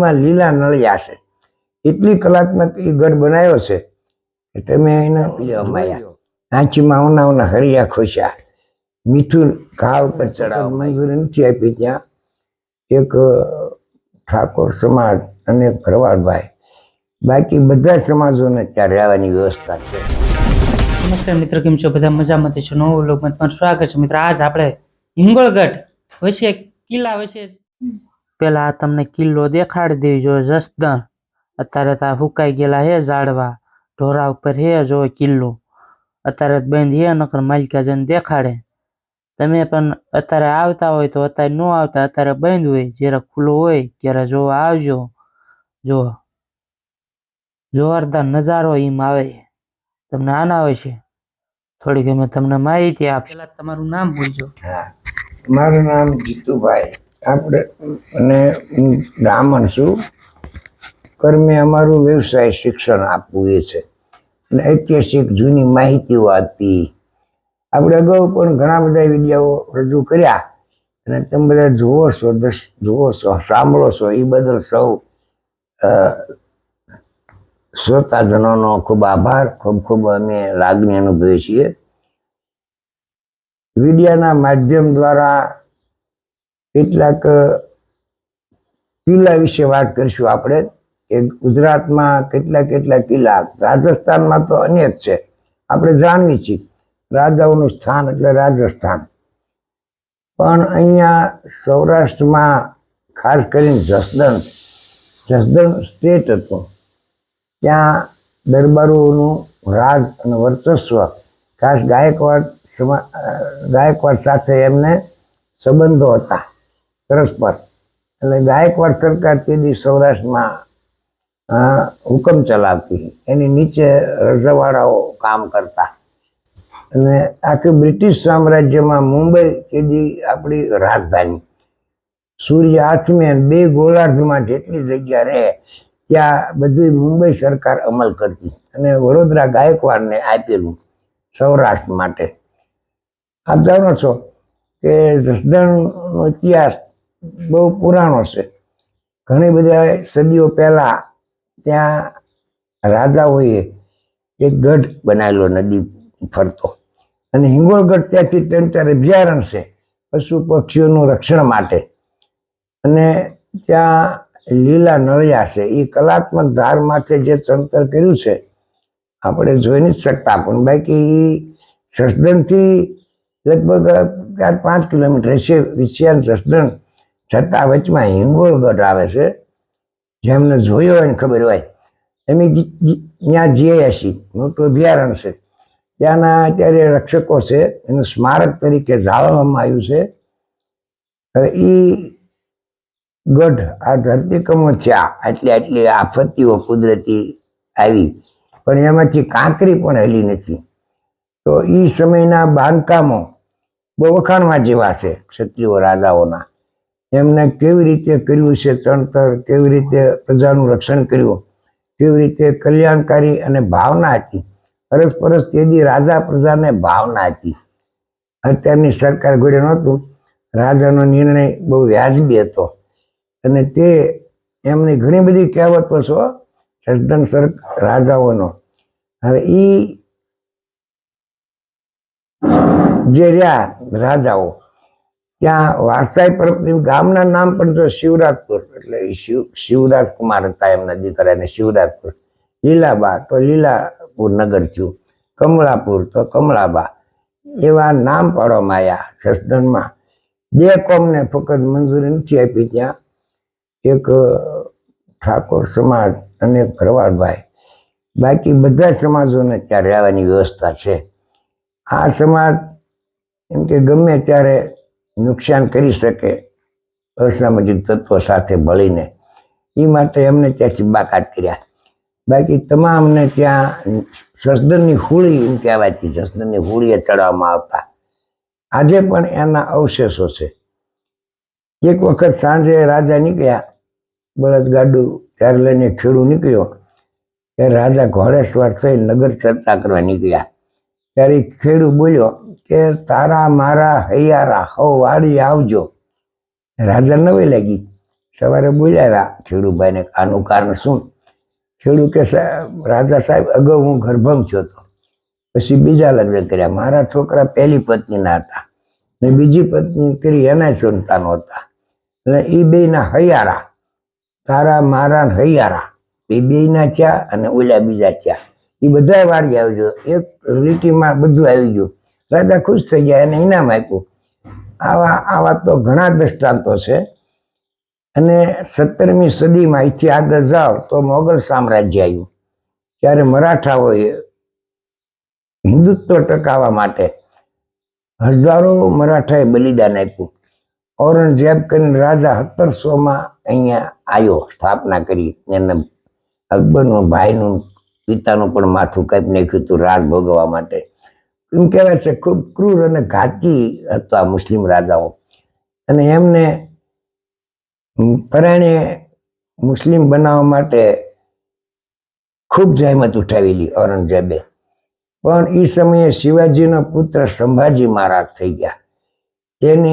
ગઢમાં લીલા નળિયા છે. એટલી કલાત્મક એ ગઢ બનાવ્યો છે કે તમે એને માયા. આંચીમાં ઉના ઉના હરિયા ખોશ્યા મીઠું ઘા ઉપર ચડાવવા મંજૂરી નથી આપી ત્યાં. એક ઠાકોર સમાજ અને ભરવાડભાઈ. બાકી બધા સમાજોને ત્યાં રહેવાની વ્યવસ્થા છે. નમસ્કાર મિત્ર કેમ છો? બધા મજામાં છો? નવું લોકમાં તમારું સ્વાગત છે. મિત્ર આજ આપણે હિંગોળગઢ વિશે કિલ્લા વિશે પેલા તમને કિલ્લો દેખાડી દેજો જો જસદણ અત્યારે તો આ હુકાઈ ગયેલા હે ઝાડવા. ઢોરા ઉપર હે જો કિલ્લો. અત્યારે બંધ હે નકર માલિકા જઈને દેખાડે. તમે પણ અત્યારે આવતા હોય તો અત્યારે ન આવતા અત્યારે બંધ હોય. જ્યારે ખુલ્લો હોય ત્યારે જોવા આવજો. જો જોરદાર નજારો એમ આવે. તમને આના વિશે થોડીક અમે તમને માહિતી આપશે. તમારું નામ બોલજો. હા મારું નામ જીતુભાઈ. આપણે અને હું બ્રાહ્મણ છું. કર્મે અમારું વ્યવસાય શિક્ષણ આપવું એ છે. અને ઐતિહાસિક જૂની માહિતીઓ આપી. આપણે અગાઉ પણ ઘણા બધા વીડિયો રજૂ કર્યા. અને તમે બધા જુઓ છો દસ જુઓ છો, સાંભળો છો. એ બદલ સૌ શ્રોતાજનોનો ખૂબ આભાર. ખૂબ ખૂબ અમે લાગણી અનુભવીએ છીએ. મીડિયાના માધ્યમ દ્વારા કેટલાક કિલ્લા વિશે વાત કરીશું આપણે કે ગુજરાતમાં કેટલા કેટલા કિલ્લા, રાજસ્થાનમાં તો અનેક છે. આપણે જાણીએ છીએ રાજાઓનું સ્થાન એટલે રાજસ્થાન. પણ અહીંયા સૌરાષ્ટ્રમાં ખાસ કરીને જસદણ જસદણ સ્ટેટ હતું. ત્યાં દરબારોનું રાજ અને વર્ચસ્વ, ખાસ ગાયકવાડ ગાયકવાડ સાથે એમને સંબંધો હતા. પરસ્પર એટલે ગાયકવાડ સરકાર તે દી સૌરાષ્ટ્રમાં હુકમ ચલાવતી. એની નીચે રજાવાળાઓ કામ કરતા. અને આખી બ્રિટિશ સામ્રાજ્યમાં મુંબઈ તે દી આપણી રાજધાની. સૂર્ય આઠમે બે ગોળાર્ધમાં જેટલી જગ્યા રહે, ત્યાં બધી મુંબઈ સરકાર અમલ કરતી અને વડોદરા ગાયકવાડને આપેલું સૌરાષ્ટ્ર માટે. આપ જાણો છો કે જસદણનો ઇતિહાસ બહુ પુરાણો છે. ઘણી બધા સદીઓ પહેલા ત્યાં રાજાઓએ એક ગઢ બનાવેલો નદી ફરતો. અને હિંગોળગઢ ત્યાંથી ત્રણ ચાર અભયારણ્ય છે પશુ પક્ષીઓનું રક્ષણ માટે. અને ત્યાં લીલા નળિયા છે. એ કલાત્મક ધાર માથે જે ચણતર કર્યું છે આપણે જોઈ નથી શકતા. પણ બાકી એ સસદણથી લગભગ ચાર પાંચ કિલોમીટર છે વિશિયાન જસદણ છતાં વચમાં હિંગોળગઢ આવે છે જેમને જોયો હોય ને ખબર હોય. એમ ત્યાં છીએ. મોટું અભયારણ્ય છે. ત્યાંના અત્યારે રક્ષકો છે, એનું સ્મારક તરીકે જાળવવામાં આવ્યું છે. હવે એ ગઢ, આ ધરતીકમો થયા આટલી આટલી આફતીઓ કુદરતી આવી. પણ એમાંથી કાંકરી પણ હેલી નથી. તો એ સમયના બાંધકામો બહુ વખાણવા જેવા છે ક્ષત્રિયો રાજાઓના. એમને કેવી રીતે કર્યું છે ચણતર, કેવી રીતે પ્રજાનું રક્ષણ કર્યું, કેવી રીતે કલ્યાણકારી અને ભાવના હતી પરસ્પરસ તેદી રાજા પ્રજાને ભાવના હતી. અત્યારની સરકાર ઘોડે નહોતું, રાજાનો નિર્ણય બહુ વ્યાજબી હતો. અને તે એમની ઘણી બધી કહેવતો છો સજ્જન સર, રાજાઓનો. હવે એ જે રહ્યા રાજાઓ ત્યાં વારસાઈ પરપરી ગામના નામ પણ જો શિવરાજપુર, એટલે શિવ, શિવરાજ કુમાર હતા એમના દીકરાને શિવરાજપુર. લીલાબા, તો લીલાપુર નગર થયું. કમળાપુર, તો કમળાબા. એવા નામ પાડવામાં આવ્યા જસદણમાં. બે કોમને ફક્ત મંજૂરી નથી આપી ત્યાં. એક ઠાકોર સમાજ અને ભરવાડભાઈ. બાકી બધા સમાજોને ત્યાં રહેવાની વ્યવસ્થા છે. આ સમાજ એમ કે ગમે ત્યારે નુકસાન કરી શકે અસામાજિક તત્વો સાથે ભળીને એ માટે એમને ત્યાંથી બાકાત કર્યા. બાકી તમામને ત્યાં સસદનની હોળી એમ કહેવાતી સસદનની હોળીએ ચડાવવામાં આવતા. આજે પણ એના અવશેષો છે. એક વખત સાંજે રાજા નીકળ્યા, બળદગાડું ત્યારે લઈને ખેડૂ નીકળ્યો. ત્યારે રાજા ઘોડેશ્વર થઈ નગર ચર્ચા કરવા નીકળ્યા. ત્યારે ખેડૂ બોલ્યો કે, તારા મારા હૈયારા, હો, વાડી આવજો. રાજા નવી લાગી. સવારે બોલ્યા ખેડૂભાઈને આનું કારણ શું? ખેડૂ કે રાજા સાહેબ, અગાઉ હું ગર્ભંગ થયો હતો. પછી બીજા લગ્ન કર્યા. મારા છોકરા પહેલી પત્નીના હતા ને બીજી પત્ની કરી એના સંતાનો હતા. અને એ બેયના હૈયારા, તારા મારા હૈયારા, એ બેના ચા અને ઓલા બીજા ચા એ બધા વાળી આવજો એક લીટીમાં બધું આવી ગયું. રાજા ખુશ થઈ ગયા, એને ઇનામ આપ્યું. આવા આવા તો ઘણા દ્રષ્ટાંતો છે. અને સત્તરમી સદીમાં અહીંથી આગળ જાઓ તો મોગલ સામ્રાજ્ય આવ્યું. ત્યારે મરાઠાઓએ હિન્દુત્વ ટકાવવા માટે હજારો મરાઠાએ બલિદાન આપ્યું. ઔરંગઝેબ કરીને રાજા સત્તરસોમાં અહીંયા આવ્યો, સ્થાપના કરી. એને અકબરનું ભાઈનું પિતાનું પણ માથું કાપી નાખ્યું હતું રાગ ભોગવવા માટે. એમ કહેવાય છે, ખૂબ ક્રૂર અને ઘાતી હતા મુસ્લિમ રાજાઓ. અને એમને પરાણે મુસ્લિમ બનાવવા માટે ખૂબ જહેમત ઉઠાવેલી ઔરંગઝેબે. પણ એ સમયે શિવાજીનો પુત્ર સંભાજી મહારાજ થઈ ગયા. એને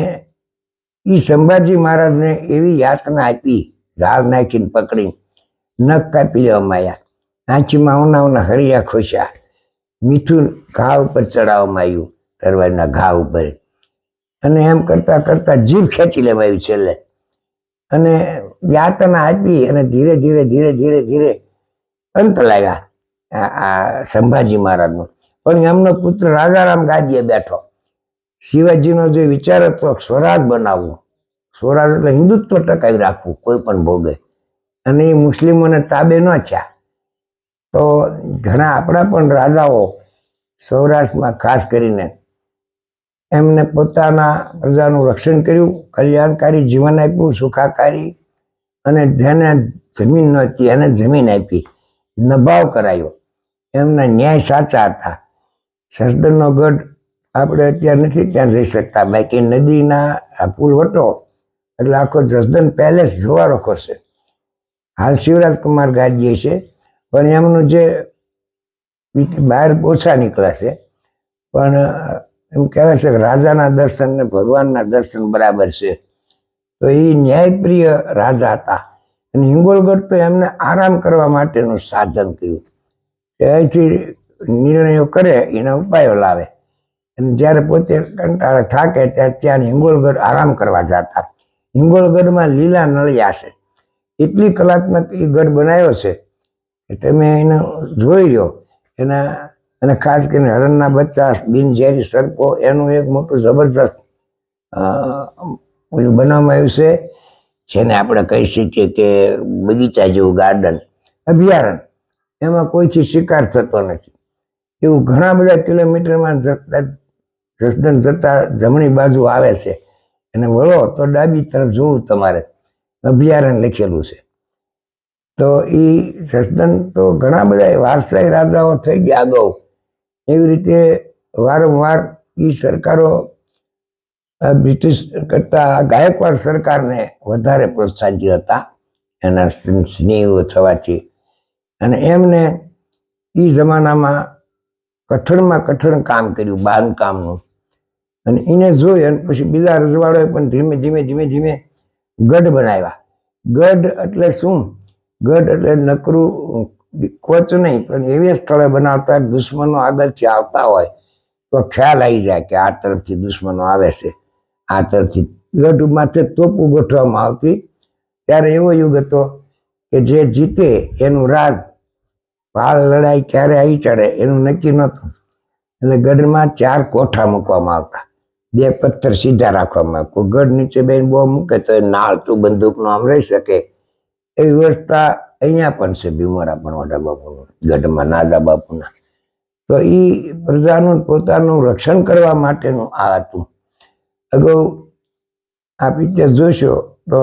એ સંભાજી મહારાજને એવી યાતના આપી ઝાડ નાખીને પકડી નખ કાપી લેવામાં આવ્યા. આંચીમાં ઉનાવના હરિયા ખોશ્યા મીઠું ઘા ઉપર ચડાવવામાં આવ્યું તરવારના ઘા ઉપર. અને એમ કરતાં કરતાં જીભ ખેંચી લેવામાં આવ્યું છેલ્લે. અને યાતના આપી અને ધીરે ધીરે ધીરે ધીરે ધીરે અંત લાગ્યા આ સંભાજી મહારાજનો. પણ એમનો પુત્ર રાજારામ ગાદીએ બેઠો. શિવાજીનો જે વિચાર હતો સ્વરાજ બનાવવું. સ્વરાજ એટલે હિન્દુત્વ ટકાવી રાખવું, કોઈ પણ ભોગે. અને એ મુસ્લિમોને તાબે ન થયા. તો ઘણા આપણા પણ રાજાઓ સૌરાષ્ટ્રમાં ખાસ કરીને એમને પોતાના પ્રજાનું રક્ષણ કર્યું, કલ્યાણકારી જીવન આપ્યું, સુખાકારી અને જેને જમીન નહોતી, એને જમીન આપી, નભાવ કરાયો. એમના ન્યાય સાચા હતા. સસદનનો ગઢ આપણે અત્યારે નથી ત્યાં જઈ શકતા. બાકી નદીના પુલ વટો એટલે આખો જસદન પેલેસ જોવા રખો છે હાલ શિવરાજ કુમાર ગાદીએ છે. પણ એમનું જે બહાર ઓછા નીકળ્યા છે. પણ એમ કહેવાય છે કે રાજાના દર્શન ને ભગવાનના દર્શન બરાબર છે. તો એ ન્યાયપ્રિય રાજા હતા. અને હિંગોળગઢ તો એમને આરામ કરવા માટેનું સાધન કર્યું. કે અહીંથી નિર્ણયો કરે, એના ઉપાયો લાવે. અને જ્યારે પોતે કંટાળે થાકે, ત્યારે ત્યાં હિંગોલગઢ આરામ કરવા જતા. હિંગોળગઢમાં લીલા નળિયા છે. એટલી કલાત્મક એ ગઢ બનાવ્યો છે તમે એને જોઈ રહ્યો એના અને ખાસ કરીને હરણના બચ્ચા બિનઝેરી સર્પો એનું એક મોટું જબરજસ્ત અ, ઓલું બનાવવામાં આવ્યું છે જેને આપણે કહી શકીએ કે બગીચા જેવું ગાર્ડન અભયારણ્ય. એમાં કોઈથી શિકાર થતો નથી. એવું ઘણા બધા કિલોમીટરમાં જસદન જતા જમણી બાજુ આવે છે. અને વળો તો ડાબી તરફ જોવું તમારે. અભયારણ્ય લખેલું છે. તો એ સસદન તો ઘણા બધા વારસાઈ રાજાઓ થઈ ગયા અગાઉ એવી રીતે વારંવાર એ સરકારો બ્રિટિશ કરતા ગાયકવાડ સરકારને વધારે પ્રોત્સાહિત હતા. એના સ્નેહો થવાથી. અને એમને એ જમાનામાં કઠણમાં કઠણ કામ કર્યું, બાંધકામનું. અને એને જોઈ અને પછી બીજા રજવાડોએ પણ ધીમે ધીમે ધીમે ધીમે ગઢ બનાવ્યા. ગઢ એટલે શું? ગઢ એટલે નકરું કોચ નહીં, પણ એવી સ્થળે બનાવતા દુશ્મનો આગળથી આવતા હોય, તો ખ્યાલ આવી જાય કે આ તરફથી દુશ્મનો આવે છે. આ તરફથી ગઢ માથે તોપું ગોઠવામાં આવતી. ત્યારે એવો યુગ હતો કે જે જીતે એનું રાજ પાલ લડાઈ ક્યારે આવી ચડે એનું નક્કી નહોતું. એટલે ગઢમાં ચાર કોઠા મૂકવામાં આવતા. બે પથ્થર સીધા રાખવામાં. કોઈ ગઢ નીચે બેન બહુ મૂકે તો એ નાળતું બંદૂકનું આમ રહી શકે. એવી વ્યવસ્થા અહીંયા પણ છે ભીમોરા પણ મોટા બાપુનું, ગઢમાં નાદા બાપુના. તો એ પ્રજાનું પોતાનું રક્ષણ કરવા માટેનું આ હતું. અગાઉ આ પિક્ચર જોશો તો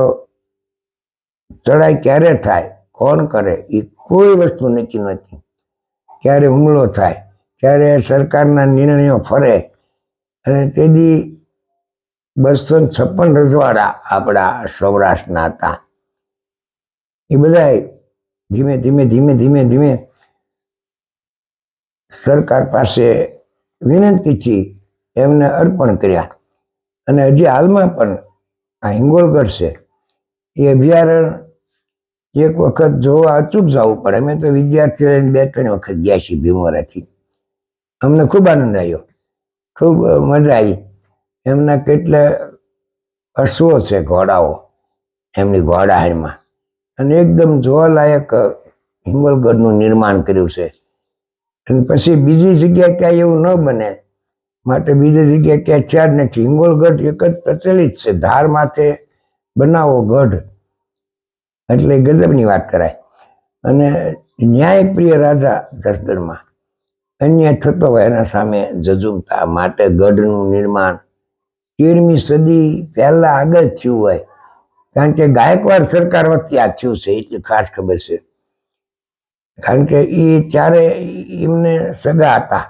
ચડાઈ ક્યારે થાય, કોણ કરે એ કોઈ વસ્તુ નક્કી નથી. ક્યારે હુમલો થાય, ક્યારે સરકારના નિર્ણયો ફરે, અને તેથી બસો છપ્પન રજવાડા આપણા સૌરાષ્ટ્રના હતા. એ બધા ધીમે ધીમે ધીમે ધીમે ધીમે સરકાર પાસે વિનંતીથી એમને અર્પણ કર્યા. અને હજી હાલમાં પણ આ હિંગોળગઢ છે, એ અભયારણ્ય એક વખત જોવા અચૂક જવું પડે. અમે તો વિદ્યાર્થીઓ બે ત્રણ વખત ગયા છીએ ભીમોરાથી અમને ખૂબ આનંદ આવ્યો. ખૂબ મજા આવી. એમના કેટલા અશ્વો છે ઘોડાઓ, એમની ઘોડાહારમાં અને એકદમ જોવાલાયક હિંગોલગઢનું નિર્માણ કર્યું છે. અને પછી બીજી જગ્યા ક્યાંય એવું ન બને, માટે બીજી જગ્યા ક્યાંય ચાર નથી. હિંગોલગઢ એક જ પ્રચલિત છે, ધાર માથે બનાવો ગઢ. એટલે ગજબની વાત કરાય. અને ન્યાયપ્રિય રાજા જસદણમાં અન્ય થતો હોય એના સામે જજુમતા માટે ગઢનું નિર્માણ તેરમી સદી પહેલા આગળ થયું હોય. કારણ કે ગાયકવાડ સરકાર વખતે આ થયું છે, એટલી ખાસ ખબર છે. કારણ કે એ ત્યારે એમને સગા હતા.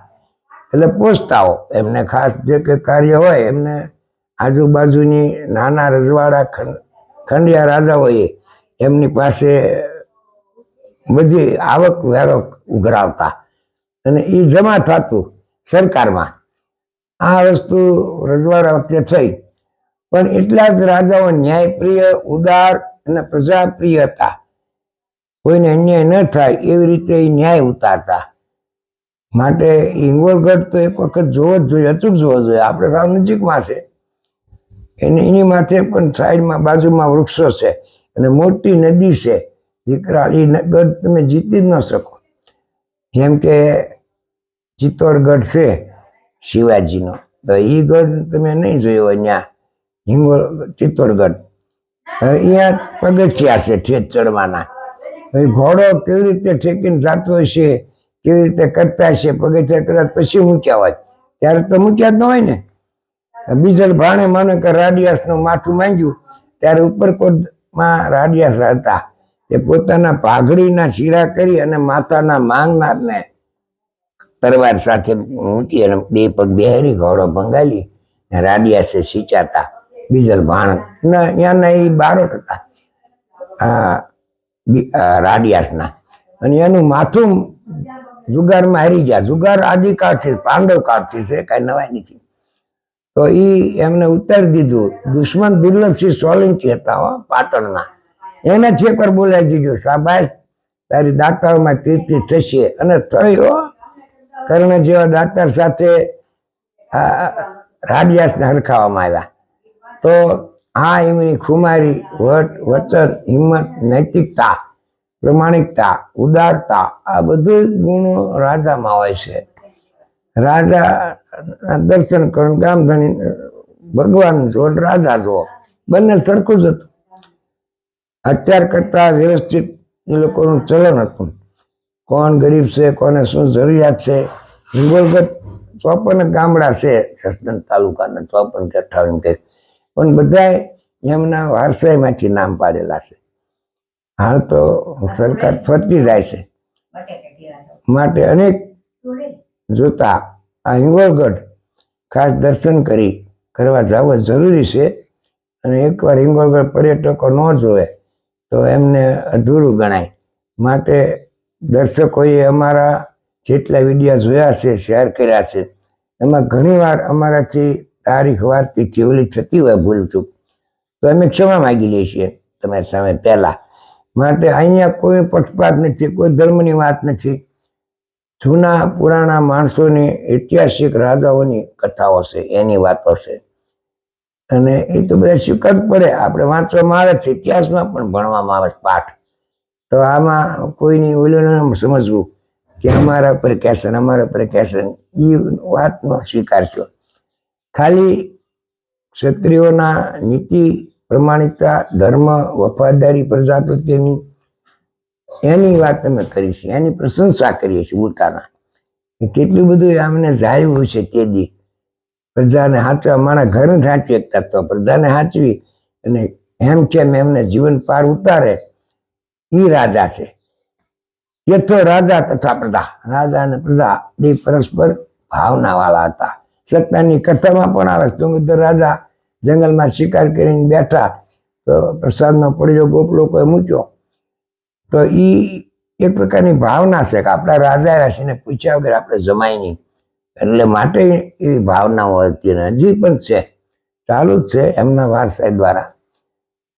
એટલે પૂછતાઓ એમને ખાસ જે કે કાર્ય હોય, એમને આજુબાજુની નાના રજવાડા ખંડ ખંડિયા રાજાઓએ એમની પાસે બધી આવક વેરો ઉઘરાવતા. અને એ જમા થતું સરકારમાં. આ વસ્તુ રજવાડા વખતે થઈ. પણ એટલા જ રાજાઓ ન્યાયપ્રિય, ઉદાર અને પ્રજાપ્રિય હતા. કોઈને અન્યાય ન થાય એવી રીતે એ ન્યાય ઉતારતા. માટે હિંગોરગઢ તો એક વખત જોવો જ જોઈએ, અચૂક જોવો જોઈએ. આપણે સાવ નજીકમાં છે. એને એની માથે પણ સાઈડમાં, બાજુમાં વૃક્ષો છે. અને મોટી નદી છે. વિકરાળ એ ગઢ તમે જીતી જ ન શકો. જેમ કે ચિત્તોડગઢ છે, શિવાજીનો. તો એ ગઢ તમે નહીં જોયો હોય ત્યાં ચિત્તોડગઢ. અહીંયા પગથિયા છે ઠેઠ ચડવાના. ઘોડો કેવી રીતે ઠેકીને જતો હશે, કેવી રીતે કરતા હશે, પગથિયા કદાચ પછી મૂક્યા હોય. ત્યારે તો મૂક્યા જ ન હોય ને. બીજલ ભાણે માનો કે રાડિયાસનું માથું માંગ્યું, ત્યારે ઉપરકોટમાં રાડિયાસ હતા. તે પોતાના પાઘડીના શીરા કરી અને માતાના માંગનારને તરવાર સાથે મૂકી અને બે પગ બેહરી ઘોડો ભંગાલી રાડિયાસે સિંચાતા બીજલ ભાણ. ના ત્યાંના એ બારોટ હતા. રાડિયાસના. અને એનું માથું જુગારમાં હારી ગયા. જુગાર આદિકાળથી પાંડવ કાળથી છે, કઈ નવાય નથી. તો એ એમને ઉતારી દીધું. દુશ્મન દુર્લભસિંહ સોલંકી હતા પાટણના. એને છે પર બોલાવી દીધું, શાબાશ, તારી દાતાઓમાં કીર્તિ થશે. અને થયો કર્ણ જેવા દાતાર સાથે રાડિયાસને હરખાવામાં આવ્યા. તો આ એમની ખુમારી, વટ, વચન, હિંમત, નૈતિકતા, પ્રમાણિકતા, ઉદારતા, આ બધું ગુણો રાજામાં હોય છે. રાજા દર્શન કરો ગામ ધણી, ભગવાન જો રાજા જો, બંને સરખું જ હતું. અત્યાર કરતા વ્યવસ્થિત એ લોકોનું ચલણ હતું. કોણ ગરીબ છે, કોને શું જરૂરિયાત છે? ચોપન ગામડા છે, જસદણ તાલુકાના ચોપન કે અઠાવન કે પણ બધાય એમના વારસાઈમાંથી નામ પાડેલા છે. હાલ તો સરકાર ફરતી જાય છે. માટે અનેક જોતા આ હિંગોળગઢ ખાસ દર્શન કરી કરવા જવું જરૂરી છે. અને એકવાર હિંગોળગઢ પર્યટકો ન જોવે તો એમને અધૂરું ગણાય. માટે દર્શકોએ અમારા જેટલા વિડીયા જોયા છે, શેર કર્યા છે, એમાં ઘણીવાર અમારાથી તારીખ વાર તિથિ ઓલી થતી હોય ભૂલચૂક તો અમે ક્ષમા માગી લઈએ છીએ તમારી સામે પહેલા. માટે અહીંયા કોઈ પક્ષપાત નથી, કોઈ ધર્મની વાત નથી. જૂના, પુરાણા માણસોની ઐતિહાસિક રાજાઓની કથાઓ છે, એની વાતો છે. અને એ તો બધા સ્વીકાર પડે, આપણે વાંચવામાં આવે છે, ઇતિહાસમાં પણ ભણવામાં આવે છે પાઠ. તો આમાં કોઈની ઓલું સમજવું કે અમારા પર કહેશન અમારા પર કહેશન એ વાતનો સ્વીકાર છો ખાલી ક્ષત્રિયોના નીતિ, પ્રમાણિકતા, ધર્મ, વફાદારી પ્રજા પ્રત્યેની એની વાત અમે કરી એની પ્રશંસા કરીએ છીએ પોતાના કેટલું બધું અમને જાળવ્યું છે તે દી. પ્રજાને હાચવા મારા ઘર સાચવી શકતા તો પ્રજાને સાચવી અને એમ કેમ એમને જીવન પાર ઉતારે એ રાજા છે. યથો રાજા તથા પ્રજા. રાજા અને પ્રજા બે પરસ્પર ભાવના વાળા હતા. સત્તાની કથામાં પણ આવે છે. તુંગધર રાજા જંગલમાં શિકાર કરીને બેઠા તો પ્રસાદનો પડ્યો ગોપ લોકોએ મૂક્યો. તો એ એક પ્રકારની ભાવના છે કે આપણા રાજા રાશિને પૂછ્યા વગર આપણે જમાય નહીં. એટલે માટે એવી ભાવનાઓ હતી અને હજી પણ છે. ચાલુ જ છે એમના વારસા દ્વારા.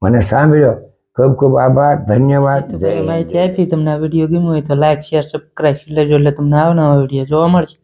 મને સાંભળ્યો. ખૂબ ખૂબ આભાર. ધન્યવાદ. જય માહિતી આપી તમને આ વીડિયો ગમ્યો હોય તો લાઈક શેર સબસ્ક્રાઈબ લેજો. એટલે તમને આવનારા વીડિયો જોવા મળશે.